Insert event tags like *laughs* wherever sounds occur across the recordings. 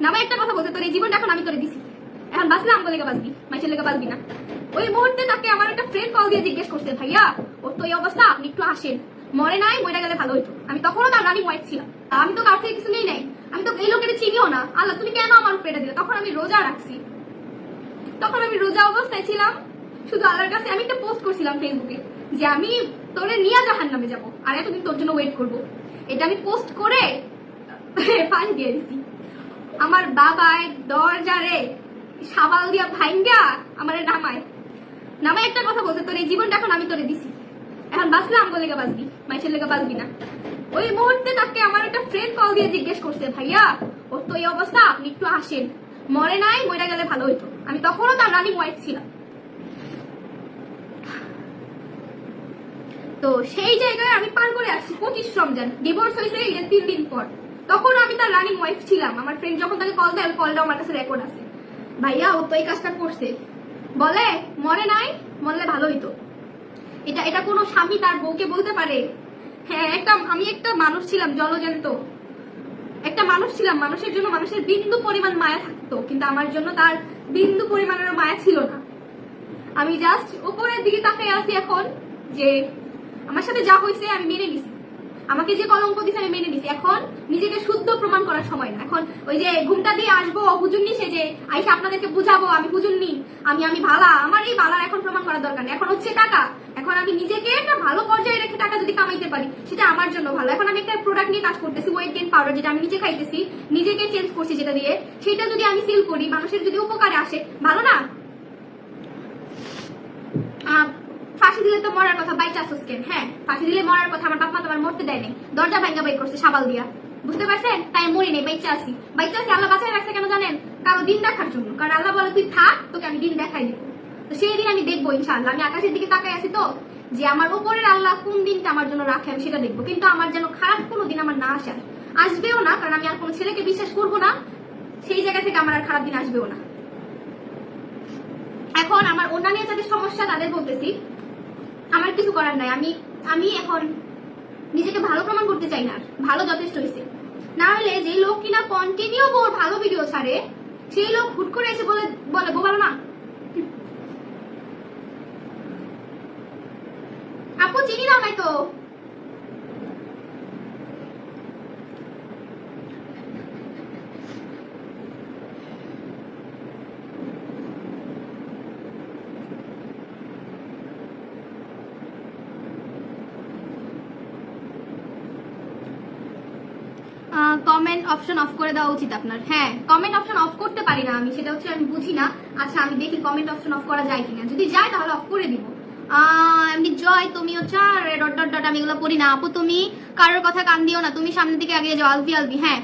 নামে একটা কথা বলছে, তোর এই জীবনটা এখন আমি তোরে দিছি। এখন বাঁচলে আমাকে লেগে বাঁচবি, মাইসের লেগে বাঁচবি না। ওই মুহূর্তে তাকে আমার একটা ফ্রেন্ড কল দিয়ে জিজ্ঞেস করছে, ভাইয়া, ওর তো এই অবস্থা, আপনি একটু আসেন। মরে নাই মরে গেলে ভালো হইতো। আমি তখনও তার রানিং ওয়াইফ ছিলাম। আমি তো কার থেকে কিছু নেই নাই। আমি তো এই লোকের চিনিও না। আল্লাহ, তুমি কেন আমার উপরে দিলে? তখন আমি রোজা রাখছি। তখন আমি রোজা অবস্থায় ছিলাম। শুধু আল্লাহর কাছে আমি একটা পোস্ট করছিলাম ফেসবুকে যে আমি তোরে নিয়ে জাহান নামে যাব। আর এতদিন তোর জন্য ওয়েট করব। এটা আমি পোস্ট করে, *laughs* ফাঁস দিয়ে দিছি। আমার বাবায় দরজারে সাবাল দিয়া ভাইঙ্গা আমারে নামায়। নামায় একটা কথা বলছে, তোর এই জীবনটা এখন আমি তোরে দিছি। এখন বাঁচলে আমাকে লেগে বাঁচবি, মাইসের লেগে বাঁচবি না। ওই মুহূর্তে তাকে আমার একটা ফ্রেন্ড কল দিয়ে জিজ্ঞেস করছে, ভাইয়া, ওর তো এই অবস্থা, আপনি একটু আসেন। মরে নাই মরে গেলে ভালো হইতো। আমি তখনও তার রানিং ওয়াইফ ছিলাম। তো সেই জায়গায় আমি পার করে আসছি পঁচিশ রমজান। ডিভোর্স হয়েছে তিন দিন পর। তখন আমি তার রানিং ওয়াইফ ছিলাম। আমার ফ্রেন্ড যখন তাকে কল দেয় ওই কলটাও আমার কাছে রেকর্ড আছে। ভাইয়া, ও তো এই কাজটা করছে। বলে মরে নাই? মরলে ভালো হইতো। এটা এটা কোনো স্বামী তার বউকে বলতে পারে? হ্যাঁ একটা, আমি একটা মানুষ ছিলাম জলজন্ত একটা মানুষ ছিলাম, মানুষের জন্য মানুষের বিন্দু পরিমাণ মায়া থাকতো, কিন্তু আমার জন্য তার বিন্দু পরিমাণের মায়া ছিল না। আমি জাস্ট উপরের দিকে তাকিয়ে আছি এখন যে, আমার সাথে যা হয়েছে আমি মেনে নিছি। আমাকে যে কলঙ্ক দিছে আমি মেনে নিছি। এখন নিজেকে শুদ্ধ প্রমাণ করার সময় না। এখন ওই যে ঘুমটা দিয়ে আসব, হুজুর নিছে যে, আইসা আপনাদেরকে বুঝাবো, আমি হুজুর নি, আমি আমি ভালা। আমার এই ভালার এখন প্রমাণ করার দরকার নেই। এখন হচ্ছে টাকা। এখন আমি নিজেকে একটা ভালো পর্যায়ে রেখে টাকা যদি কামাইতে পারি, সেটা আমার জন্য ভালো। এখন আমি একটা প্রোডাক্ট নিয়ে কাজ করতেছি ওয়েট গেন পাউডার যেটা আমি নিজে খাইতেছি, নিজেকে চেঞ্জ করছি যেটা দিয়ে, সেটা যদি আমি সেল করি, মানুষের যদি উপকারে আসে, ভালো না? ফাঁসি দিলে তো মরার কথা বাই চাষস কেন হ্যাঁ ফাঁসি দিলে মরার কথা আমার বাপমা তোমার মরতে দেয় নাই। দরজা ভাঙ্গা বাই করছে সাবাল দিয়া। বুঝতে পারছেন? তাই মরি নেই, বাইচা আসি বাইচা আসি আল্লাহ বাঁচাই রাখছে কেন জানেন? কারও দিন দেখার জন্য। কারণ আল্লাহ বলে, তুই থাক, তোকে আমি দিন দেখাই দিব। তো সেই দিন আমি দেখব ইনশাআল্লাহ। আমি আকাশের দিকে তাকাই আছি তো, যে আমার উপরের আল্লাহ কোন দিনটা আমার জন্য রাখে আমি সেটা দেখব। কিন্তু আমার যেন খারাপ কোনো দিন আমার না আসে। আসবেও না, কারণ আমি আর কোনো ছেলেকে বিশ্বাস করব না। সেই জায়গা থেকে আমার আর খারাপ দিন আসবেও না। এখন আমার অন্যান্য যাদের সমস্যা, তাদের বলতেছি আমার কিছু করার নাই। আমি আমি এখন নিজেকে ভালো প্রমাণ করতে চাই না। ভালো যথেষ্ট হয়েছে। না হলে যে লোক কিনা কন্টিনিউ বোর ভালো ভিডিও ছাড়ে, সেই লোক হুট করে এসে বলে বলে বো ভালো না? আপু চিনি না নাই তো। কমেন্ট অপশন অফ করে দেওয়া উচিত আপনার। হ্যাঁ কমেন্ট অপশন অফ করতে পারি না আমি, সেটা হচ্ছে আমি বুঝি না। আচ্ছা আমি দেখি কমেন্ট অপশন অফ করা যায় কিনা। যদি যায় তাহলে অফ করে দিব। এমনি জয় তুমি হচ্ছে আর ডট ডট ডট আমি এগুলো পড়ি না। আপু, তুমি কারোর কথা কান দিও না। তুমি সামনের দিকে আগে যাও আলবি আলবি হ্যাঁ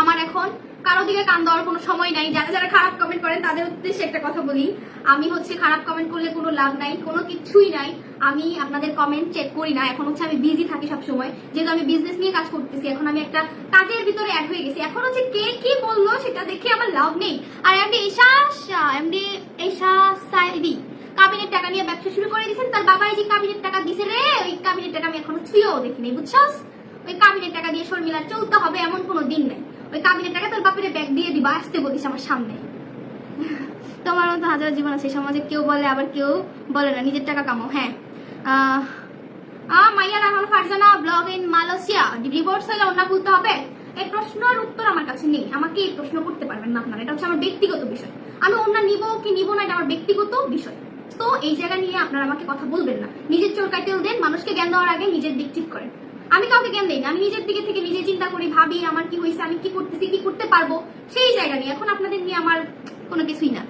আমার এখন কারও দিকে কান দেওয়ার কোনো সময় নাই। যারা যারা খারাপ কমেন্ট করেন, তাদের উদ্দেশ্যে একটা কথা বলি। আমি হচ্ছে খারাপ কমেন্ট করলে কোনো লাভ নাই, কোনো কিছুই নাই। আমি আপনাদের কমেন্ট চেক করি না। এখন হচ্ছে আমি বিজি থাকি সব সময় যেহেতু আমি বিজনেস নিয়ে কাজ করতেছি, এখন আমি একটা কাজের ভিতরে অ্যাড হয়ে গেছি। এখন হচ্ছে কে কি বলল সেটা দেখে আমার লাভ নেই। আর এমডি ঈশা এমডি ঈশা সাইদি কাবিনের টাকা নিয়ে ব্যবসা শুরু করে দিয়েছেন। তার বাবা এই যে কাবিনের টাকা দিছে রে, ওই কাবিনের টাকা আমি এখনও ছুঁয়েও দেখিনি, বুঝছস? ওই কাবিনের টাকা দিয়ে শর্মিলার চলতে হবে এমন কোনো দিন নেই। ওই কাবিনের টাকা তোর বাপের ব্যাগ দিয়ে দিবা আসতে বলিস আমার সামনে। তোমার মতো হাজার জীবন আছে সমাজে কেউ বলে আবার কেউ বলে না নিজের টাকা কামাও হ্যাঁ। আহ, মাইয়া Rahman Farzana blog in Malaysia divorce হলে অন্য বলতে হবে? এই প্রশ্নের উত্তর আমার কাছে নেই আমাকে এই প্রশ্ন করতে পারবেন না আপনারা এটা হচ্ছে আমার ব্যক্তিগত বিষয়। আমি অন্য নিব কি নিব না এটা আমার ব্যক্তিগত বিষয়। তো এই জায়গা নিয়ে আপনারা আমাকে কথা বলবেন না নিজের চোর কাটেও দেন মানুষকে জ্ঞান দেওয়ার আগে নিজের দিক ঠিক করেন। আমি কাউকে জ্ঞান দিই না আমি নিজের দিকে থেকে নিজে চিন্তা করি, ভাবি আমার কি হয়েছে আমি কি করতেছি, কি করতে পারব, সেই জায়গা নিয়ে। এখন আপনাদের নিয়ে আমার কোনো কিছুই না।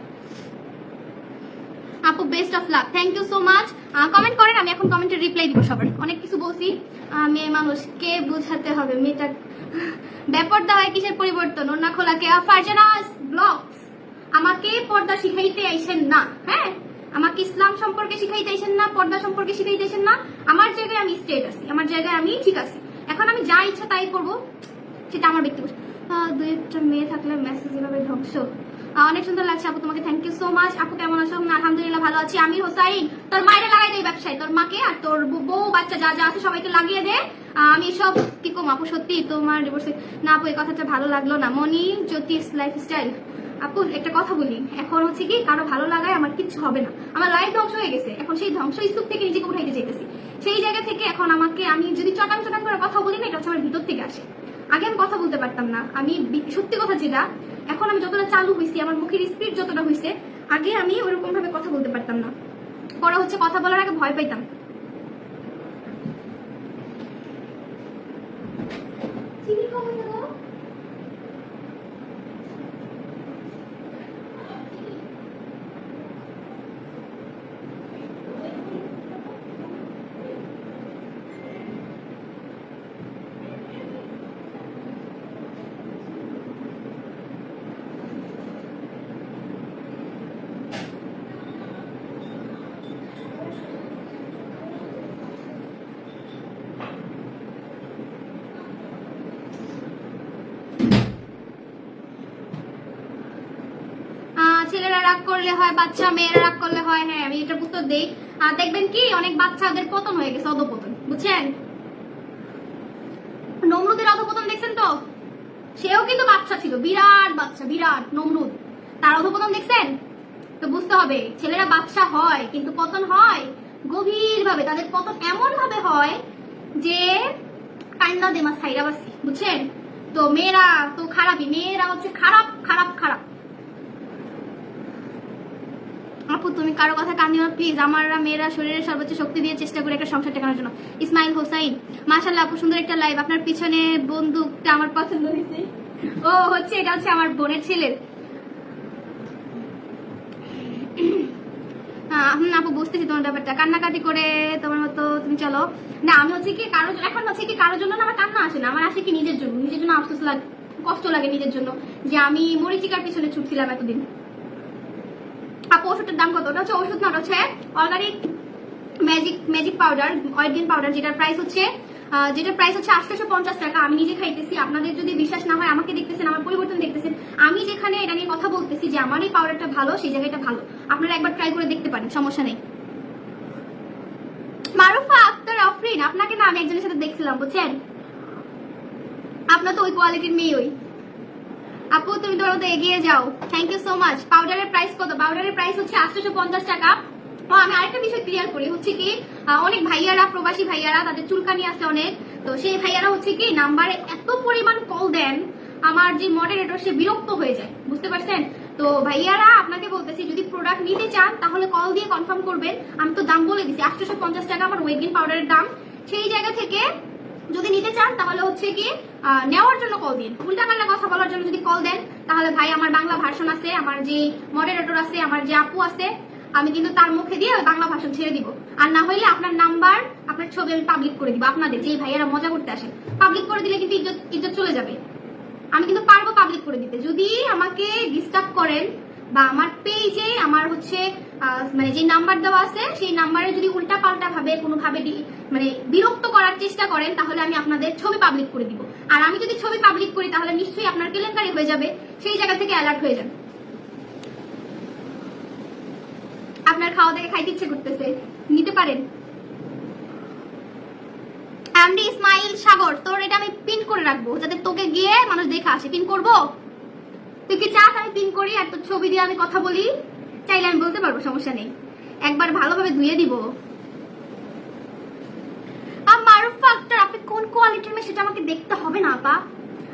আপু best of luck thank you so much comment করেন, আমি এখন কমেন্টের রিপ্লাই দিব সবার। অনেক কিছু বলছি। মেয়ে মানুষ, কে বুঝাতে হবে? মেয়েটা ব্যাপারটা হয় কিসের পরিবর্তন? ওনা খোলাকে ফারজানা ব্লগস আমাকে পর্দা শিখাইতে আইসেন না হ্যাঁ? আমাকে ইসলাম সম্পর্কে শিখাইতে আইসেন না পর্দা সম্পর্কে শিখাইতে আইসেন না আমার জায়গায় আমি স্টেট আছি আমার জায়গায় আমি ঠিক আছি। এখন আমি যা ইচ্ছা তাই করব সেটা আমার ব্যক্তিগত। দুই একটা মেয়ে থাকলে মেসেজ এভাবে ধ্বংস অনেক সুন্দর লাগছে আপু তোমাকে থ্যাংক ইউ সো মাচ আপু কেমন আছো? হুম, আলহামদুলিল্লাহ ভালো আছি। আমি হোসাইন তোর মায়েরা লাগাই দেয় ব্যবসায় তোর মাকে আর তোর বউ- বউ বাচ্চা যা যা আছে সবাইকে লাগিয়ে দে। আমি সব কি কম আপু সত্যি তোমার ডিভোর্সে না আপু এই কথাটা ভালো লাগল না। মনি জ্যোতিষ লাইফস্টাইল আপু, একটা কথা বলি। এখন হচ্ছে কি কারও ভালো লাগায় আমার কিচ্ছু হবে না। আমার লাইফ ধ্বংস হয়ে গেছে। এখন সেই ধ্বংস স্তূপ থেকে নিজেকে উঠাইতে চাইতেছি। সেই জায়গা থেকে এখন আমাকে আমি যদি চটাং চটাং করে কথা বলি না, এটা হচ্ছে আমার ভিতর থেকে আসে। আগে আমি কথা বলতে পারতাম না। আমি সত্যি কথা যেটা, এখন আমি যতটা চালু হয়েছি আমার মুখের স্পিড যতটা হয়েছে আগে আমি ওরকম ভাবে কথা বলতে পারতাম না। পরে হচ্ছে কথা বলার আগে ভয় পাইতাম। চিনি কবে দেবো? আহ, ছেলেরা রাগ করলে হয়, বাচ্চা মেয়েরা রাগ করলে হয় হ্যাঁ আমি এটার উত্তর দেই। আর দেখবেন কি, অনেক বাচ্চাদের পতন হয়ে গেছে, অধপতন, বুঝছেন? নমরুদের অধপতন দেখছেন তো? সেও কিন্তু বাচ্চা ছিল, বিরাট বাচ্চা, বিরাট নমরুদ। তার অধপতন দেখছেন? তো বুঝতে হবে, ছেলেরা বাচ্চা হয়, কিন্তু পতন হয় গভীর ভাবে তাদের পতন এমন ভাবে হয় যে কান্না দেমা সাইরাবাসি বুঝছেন? তো মেয়েরা তো খারাপই, মেয়েরা হচ্ছে খারাপ খারাপ খারাপ। আপু তুমি কারও কথা কান দিও প্লিজ আমারা মেয়েরা শরীরের সর্বোচ্চ শক্তি দিয়ে চেষ্টা করে একটা সংসার টেকানোর জন্য। ইসমাইল হোসাইন মাশাল্লাহ আপু সুন্দর একটা লাইভ আপনার পিছনে বন্দুকটা আমার পছন্দ হয়েছে। ও হচ্ছে এটা হচ্ছে আমার বোনের ছেলের। হুম, আপু বুঝতেছি তোমার ব্যাপারটা। কান্নাকাটি করে তোমার মতো তুমি চলো। না আমি হচ্ছে কি কারোর এখন হচ্ছে কি কারোর জন্য না আমার কান্না আসে না। আমার আসে কি নিজের জন্য। নিজের জন্য আফসোস লাগে কষ্ট লাগে নিজের জন্য। যে আমি মরিচিকার পিছনে ছুটছিলাম এতদিন। আপু, ওষুধের দাম কত? ওটা হচ্ছে ওষুধ না, ওটা হচ্ছে organic magic magic powder iodine powder যেটার প্রাইস হচ্ছে যেটার প্রাইস হচ্ছে আটশোশো পঞ্চাশ টাকা। আমি নিজে খাইতেছি, আপনাদের যদি বিশ্বাস না হয়, আমাকে দেখতেছেন, আমার পরিবর্তন দেখতেছেন। আমি যেখানে এটা নিয়ে কথা বলতেছি যে আমার এই পাউডারটা ভালো, সেই জায়গাটা ভালো। আপনারা একবার ট্রাই করে দেখতে পারেন, সমস্যা নেই। মারুফা, আক্তার আফরিন আপনাকে না আমি একজনের সাথে দেখছিলাম, বুঝছেন? আপনার তো ওই কোয়ালিটির মেয়ে ওই। আপু, তুমি তোমার মতো এগিয়ে যাও। থ্যাংক ইউ সো মাচ পাউডারের প্রাইস কত? পাউডারের প্রাইস হচ্ছে আটশোশো পঞ্চাশ টাকা। ও, আমি আরেকটা বিষয় ক্লিয়ার করি। হচ্ছে কি অনেক ভাইয়ারা, প্রবাসী ভাইয়ারা, তাদের চুলকানি আছে অনেক। তো সেই ভাইয়ারা হচ্ছে কি নাম্বারে এত পরিমাণ কল দেন, আমার যে মডারেটর সে বিরক্ত হয়ে যায়। বুঝতে পারছেন? তো ভাইয়ারা, আপনাকে বলতেছি, যদি প্রোডাক্ট নিতে চান, তাহলে কল দিয়ে কনফার্ম করবেন। আমি তো দাম বলে দিছি, আটশোশো পঞ্চাশ টাকা আমার ওয়েগিন পাউডারের দাম। সেই জায়গা থেকে যদি নিতে চান, তাহলে হচ্ছে কি নেওয়ার জন্য কল দিন। উল্টা পাল্টা কথা বলার জন্য যদি কল দেন, তাহলে ভাই আমার বাংলা ভাষণ আছে, আমার যে মডারেটর আছে, আমার যে আপু আছে, আমি কিন্তু তার মুখে দিয়ে বাংলা ভাষণ ছেড়ে দিব। আর না হইলে আপনার নাম্বার আপনার ছবি আমি পাবলিক করে দিব, আপনাদের যে ভাইয়েরা মজা করতে আসেন পাবলিক করে দিলে কিন্তু ইজ্জত ইজ্জত চলে যাবে। আমি কিন্তু পারব পাবলিক করে দিতে। যদি আমাকে ডিস্টার্ব করেন বা আমার পেজে আমার হচ্ছে মানে যে নাম্বার দেওয়া আছে, সেই নাম্বারে যদি উল্টা পাল্টা ভাবে, কোনোভাবে মানে বিরক্ত করার চেষ্টা করেন, তাহলে আমি আপনাদের ছবি পাবলিক করে দিব। আর আমি যদি ছবি পাবলিক করি, তাহলে নিশ্চয়ই আপনার কেলেঙ্কারি হয়ে যাবে, সেই জায়গা থেকে অ্যালার্ট হয়ে যান আপনার খাওয়া দেখে খাইতে ইচ্ছে করতেছে, নিতে পারেন। এমডি ইসমাইল সাগর তোর এটা আমি পিন করে রাখব, যাতে তোকে গিয়ে মানুষ দেখে আসে। পিন করব? তুই কি চাস আমি পিন করি? আর তোর ছবি দিয়ে আমি কথা বলি? চাইলে আমি বলতে পারব, সমস্যা নেই। একবার ভালোভাবে ধুয়ে দিব। মারুফা আক্তার আপনি কোন কোয়ালিটির মেয়ে সেটা আমাকে দেখতে হবে না, আপা?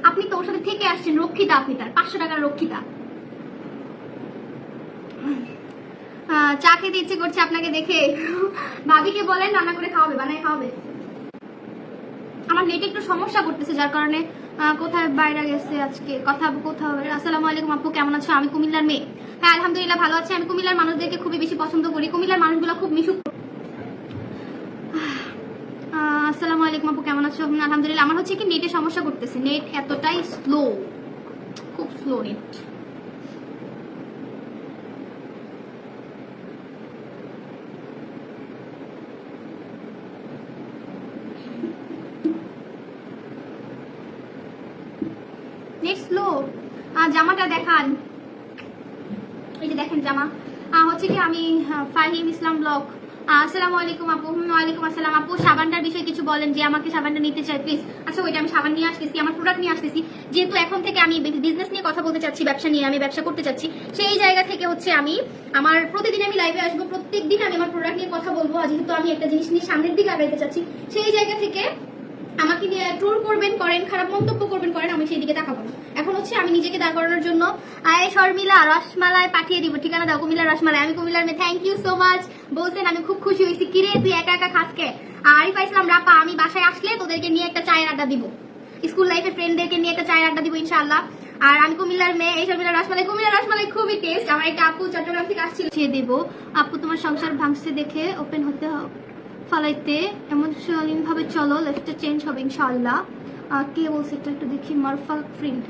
আপনি তো ওর সাথে থেকে আসছেন, রক্ষিতা আপনি তার, পাঁচশো টাকার রক্ষিতা। চা খেতে ইচ্ছে করছে আপনাকে দেখে। ভাবিকে বলেন, রান্না করে খাওয়াবে, বানায় খাওয়াবে। আমার নেটে একটু সমস্যা করতেছে, যার কারণে কোথায় বাইরে গেছে আজকে? কথা, কোথাও আসসালামু আলাইকুম আপু, কেমন আছো? আমি কুমিল্লার মেয়ে। হ্যাঁ আলহামদুলিল্লাহ ভালো আছে। আমি কুমিল্লার মানুষদেরকে খুবই বেশি পছন্দ করি। কুমিল্লার মানুষগুলো খুব মিশুক। আসসালামু আলাইকুম আপু, কেমন আছো? আলহামদুলিল্লাহ। আমার হচ্ছে কি নেটে সমস্যা করতেছে। নেট এতটাই স্লো খুব স্লো নেট নেট স্লো জামাটা দেখান। জামা। হচ্ছে কি আমি ফাহিম ইসলাম ব্লগ। আসসালামু আলাইকুম আপু। ওয়ালাইকুম আসসালাম আপু। সাবানটার বিষয়ে কিছু বলেন যে আমাকে সাবানটা নিতে চাই প্লিজ আচ্ছা ওইটা আমি সাবান নিয়ে আসতেছি, আমার প্রোডাক্ট নিয়ে আসতেছি। যেহেতু এখন থেকে আমি বিজনেস নিয়ে কথা বলতে চাচ্ছি, ব্যবসা নিয়ে আমি ব্যবসা করতে চাচ্ছি, সেই জায়গা থেকে হচ্ছে আমি আমার প্রতিদিন আমি লাইভে আসব প্রত্যেক দিন আমি আমার প্রোডাক্ট নিয়ে কথা বলব। যেহেতু আমি একটা জিনিস নিয়ে সামনের দিকে আগাইতে চাচ্ছি, সেই জায়গা থেকে আমাকে নিয়ে ট্রোল করবেন, করেন, খারাপ মন্তব্য করবেন, করেন, আমি সেই দিকে তাকাবো। এখন হচ্ছে আমি নিজেকে দাঁড় করানোর জন্য আয় শর্মিলা রসমালাই পাঠিয়ে দিব। ঠিকানা দাও, কুমিল্লা রসমালাই। আমি কুমিল্লার মেয়ে থ্যাংক ইউ সো মাচ বলছেন, আমি খুব খুশি হয়েছি। কিরে, তুই একা একা খাসকে আরিফা ইসলাম রাপা, আমি বাসায় আসলে তোদেরকে নিয়ে একটা চায়ের আড্ডা দিব। স্কুল লাইফে ফ্রেন্ডদেরকে নিয়ে একটা চায়ের আড্ডা দিব, ইনশাআল্লাহ। আর আমি কুমিল্লার মেয়ে, এই শর্মিলা রসমালাই। কুমিল্লা রসমালাই খুবই টেস্ট আমার একটা আপু চট্টগ্রাম থেকে আসছিল। দেব। আপু, তোমার সংসার ভাঙছে দেখে ওপেন হতে হবে। ফালাইতে এমন ভাবে চলো লেফটে চেঞ্জ হবে ইনশাআল্লাহ। আহ, কে বলছে এটা একটু দেখি মারফা ফ্রেন্ড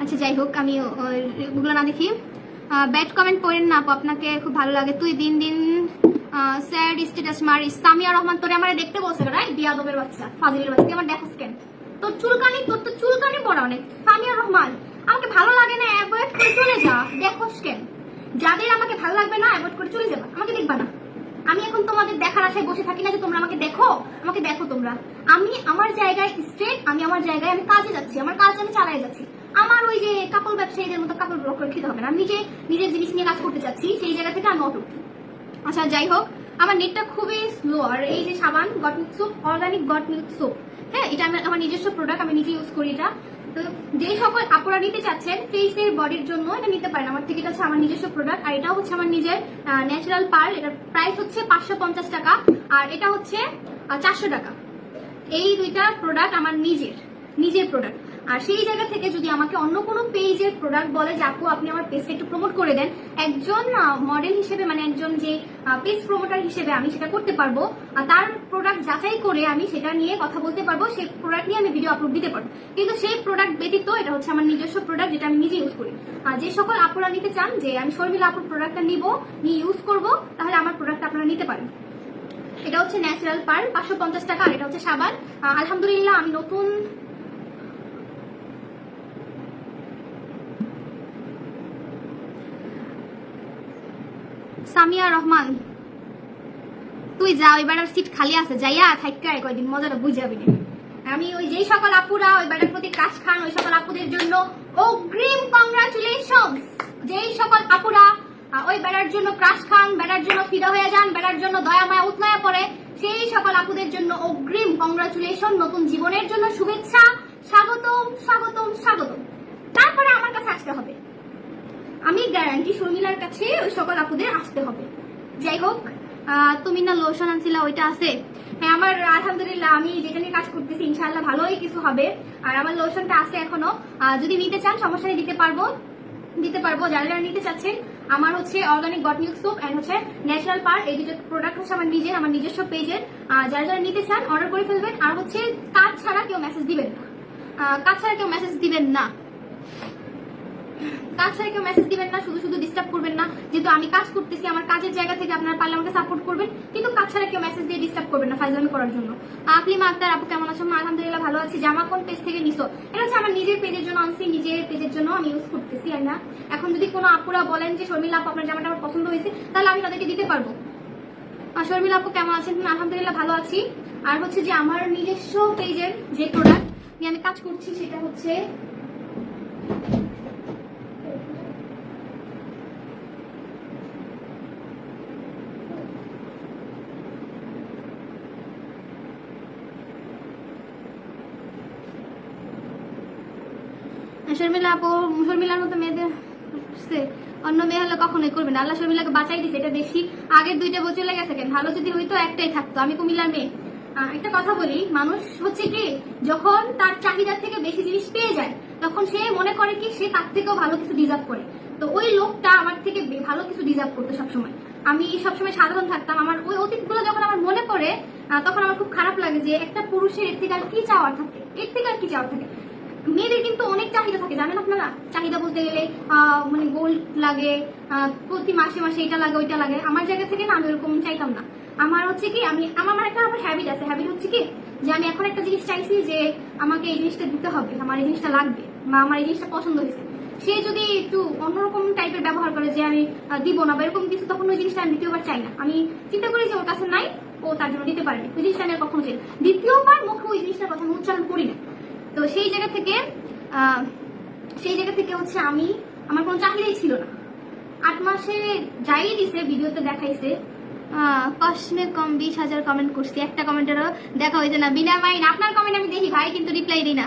আচ্ছা যাই হোক আমি ওগুলো না দেখি। ব্যাড কমেন্ট করেন না আপু আপনাকে খুব ভালো লাগে। তুই দিন দিন স্যাড স্ট্যাটাস মারিস। সামিয়া রহমান তোরে আমার দেখতে বলছে রাইট বিয়াদবের বাচ্চা ফাজিলের বাচ্চা আমার দেখোস কেন? তোর চুলকানি তোর তো চুলকানি পড়া অনেক। সামিয়া রহমান আমাকে ভালো লাগে না অ্যাভয়েড করে চলে যা। দেখোস কেন? যাদের আমাকে ভালো লাগবে না অ্যাভয়েড করে চলে যাবা। আমাকে দেখবা না। আমি এখন তোমাদের দেখার আশায় বসে থাকি না যে তোমরা আমাকে দেখো? আমাকে দেখো তোমরা। আমি আমার জায়গায় স্ট্রেট আমি আমার জায়গায় আমি কাজে যাচ্ছি, আমার কাজ আমি চালাই যাচ্ছি। আমার ওই যে কাপড় ব্যবসায়ীদের মতো কাপড় রক্ষিত হবে না। আমি নিজে, নিজের জিনিস নিয়ে কাজ করতে চাচ্ছি, সেই জায়গা থেকে আমি অটুট। আচ্ছা যাই হোক, আমার নেটটা খুবই স্লো আর এই যে সাবান goat milk soap organic goat milk soap হ্যাঁ এটা আমি আমার নিজস্ব প্রোডাক্ট আমি নিজে ইউজ করি এটা। তো যেই সকল আপনারা নিতে চাচ্ছেন ফেসের বডির জন্য এটা নিতে পারেন। আমার থেকে এটা হচ্ছে আমার নিজস্ব প্রোডাক্ট আর এটা হচ্ছে আমার নিজের ন্যাচারাল পার্ল এটার প্রাইস হচ্ছে পাঁচশো পঞ্চাশ টাকা, আর এটা হচ্ছে চারশো টাকা। এই দুইটা প্রোডাক্ট আমার নিজের নিজের প্রোডাক্ট আর সেই জায়গা থেকে যদি আমাকে অন্য কোনো পেজের প্রোডাক্ট বলে যে, আপু, আপনি আমার পেজটা একটু প্রমোট করে দেন, একজন মডেল হিসেবে মানে একজন যে পেজ প্রমোটার হিসেবে আমি সেটা করতে পারব আর তার প্রোডাক্ট যাচাই করে আমি সেটা নিয়ে কথা বলতে পারব সেই প্রোডাক্ট নিয়ে আমি ভিডিও আপলোড দিতে পারব। কিন্তু সেই প্রোডাক্ট ব্যতীত এটা হচ্ছে আমার নিজস্ব প্রোডাক্ট যেটা আমি নিজে ইউজ করি। আর যে সকল আপনারা নিতে চান, যে আমি শর্মিলা আপুর প্রোডাক্টটা নিব, নিয়ে ইউজ করব, তাহলে আমার প্রোডাক্ট আপনারা নিতে পারেন। এটা হচ্ছে ন্যাচারাল পার পাঁচশো পঞ্চাশ টাকা, আর এটা হচ্ছে সাবান। আলহামদুলিল্লাহ, আমি নতুন সামিয়া রহমান, তুই যা, ওই বেড়ার সিট খালি আছে, যাইয়া থাইকা কয়দিন, মজাটা বুঝাবি না। আমি ওই যেই সকল আপুরা, ওই বেড়ার প্রতি কাজ খান, ওই সকল আপুদের জন্য অগ্রিম কংগ্রাচুলেশন যেই সকল আপুরা ওই বেড়ার জন্য ক্রাশ খান, বেড়ার জন্য ফিদা হয়ে যান, বেড়ার জন্য দয়া, মায়া উতলায়া পড়ে সেই সকল আপুদের জন্য অগ্রিম কংগ্রাচুলেশন নতুন জীবনের জন্য শুভেচ্ছা, স্বাগতম স্বাগতম স্বাগতম। তারপরে আমার কাছে আসতে হবে। আমি গ্যারান্টি শর্মিলার কাছে ওই সকল আপুদের আসতে হবে। যাই হোক তুমি না লোশন আনছিলা, ওইটা আছে। হ্যাঁ আমার আলহামদুলিল্লাহ, আমি যেটা নিয়ে কাজ করতেছি ইনশাল্লাহ ভালোই কিছু হবে। আর আমার লোশনটা আছে এখনও। যদি নিতে চান, সমস্যা দিতে পারব। দিতে পারব, যারা যারা নিতে চাচ্ছেন, আমার হচ্ছে organic goat milk soap and হচ্ছে ন্যাচারাল পার্ক এই দুটো প্রোডাক্ট হচ্ছে আমার নিজের, আমার নিজস্ব পেজের। যারা যারা নিতে চান অর্ডার করে ফেলবেন। আর হচ্ছে, কাজ ছাড়া কেউ মেসেজ দিবেন না। কাজ ছাড়া কেউ মেসেজ দিবেন না। কাজ কেউ মেসেজ দিবেন না শুধু শুধু ডিস্টার্ব করবেন না। যেহেতু আমি কাজ করতেছি আমার কাজের জায়গা থেকে আপনারা পারলে আমাকে সাপোর্ট করবেন কিন্তু কাজ ছাড়া কেউ মেসেজ দিয়ে ডিস্টার্ব করবেন না ফাইজলামি করার জন্য। আপলিমা আক্তার আপু কেমন আছো? আলহামদুলিল্লাহ ভালো আছি। জামা কোন পেজ থেকে নিছো? এটা হচ্ছে আমার নিজের পেজের জন্য আনছি নিজের পেজের জন্য আমি ইউজ করতেছি আর না? এখন যদি কোনো আপুরা বলেন যে শর্মিলা আপু আপনার জামাটা আমার পছন্দ হয়েছে তাহলে আমি তাদেরকে দিতে পারব। শর্মিলা আপু কেমন আছেন? হুম, আলহামদুলিল্লাহ ভালো আছি। আর হচ্ছে যে আমার নিজস্ব পেজের যে প্রোডাক্ট নিয়ে আমি কাজ করছি সেটা হচ্ছে শর্মিলা আপু, শর্মিলার মতো মেয়েদের অন্য মেয়ে হলে কখনোই করবে না। আল্লাহ শর্মিলাকে বাঁচাই দিছে, এটা বেশি। আগের দুইটা বছর চলে গেছে কেন? ভালো যদি হইতো একটাই থাকতো। আমি কুমিল্লার মেয়ে। একটা কথা বলি, মানুষ হচ্ছে কি, যখন তার চাহিদার থেকে বেশি জিনিস পেয়ে যায়, তখন সে মনে করে কি, সে তার থেকেও ভালো কিছু ডিজার্ভ করে। তো ওই লোকটা আমার থেকে ভালো কিছু ডিজার্ভ করতো সবসময়। আমি সবসময় সাধারণ থাকতাম। আমার ওই অতীতগুলো যখন আমার মনে পড়ে তখন আমার খুব খারাপ লাগে যে একটা পুরুষের এর থেকে আর কি চাওয়ার থাকে? এর থেকে আর কি চাওয়ার থাকে? মেয়েদের কিন্তু অনেক চাহিদা থাকে, জানেন আপনারা? চাহিদা বলতে গেলে মানে গোল্ড লাগে প্রতি মাসে মাসে এটা লাগে, ওইটা লাগে। আমার জায়গা থেকে না আমি ওরকম চাইতাম না। আমার হচ্ছে কি, আমি, আমার আমার একটা আমার হ্যাবিট আছে। হ্যাবিট হচ্ছে কি, যে আমি এখন একটা জিনিস চাইছি যে আমাকে এই জিনিসটা দিতে হবে, আমার এই জিনিসটা লাগবে, বা আমার এই জিনিসটা পছন্দ হয়েছে। সে যদি একটু অন্যরকম টাইপের ব্যবহার করে যে আমি দিব না বা এরকম কিছু, তখন ওই জিনিসটা আমি দ্বিতীয়বার চাই না। আমি চিন্তা করি যে ওর কাছে নাই, ও তার জন্য দিতে পারেনি। ওই জিনিসটা আমি কখনো চাই দ্বিতীয়বার মুখে ওই জিনিসটার কথা আমি উচ্চারণ করি না। তো সেই জায়গা থেকে সেই জায়গা থেকে হচ্ছে আমি, আমার কোনো চাহিদাই ছিল না। আট মাসে যাই দিছে, ভিডিওতে দেখাইছে। কসমে কম বিশ হাজার কমেন্ট করছি। একটা কমেন্টেরও দেখা হয়েছে না, বিনা মাইন, আপনার কমেন্ট আমি দেখি, ভাই, কিন্তু রিপ্লাই দিই না।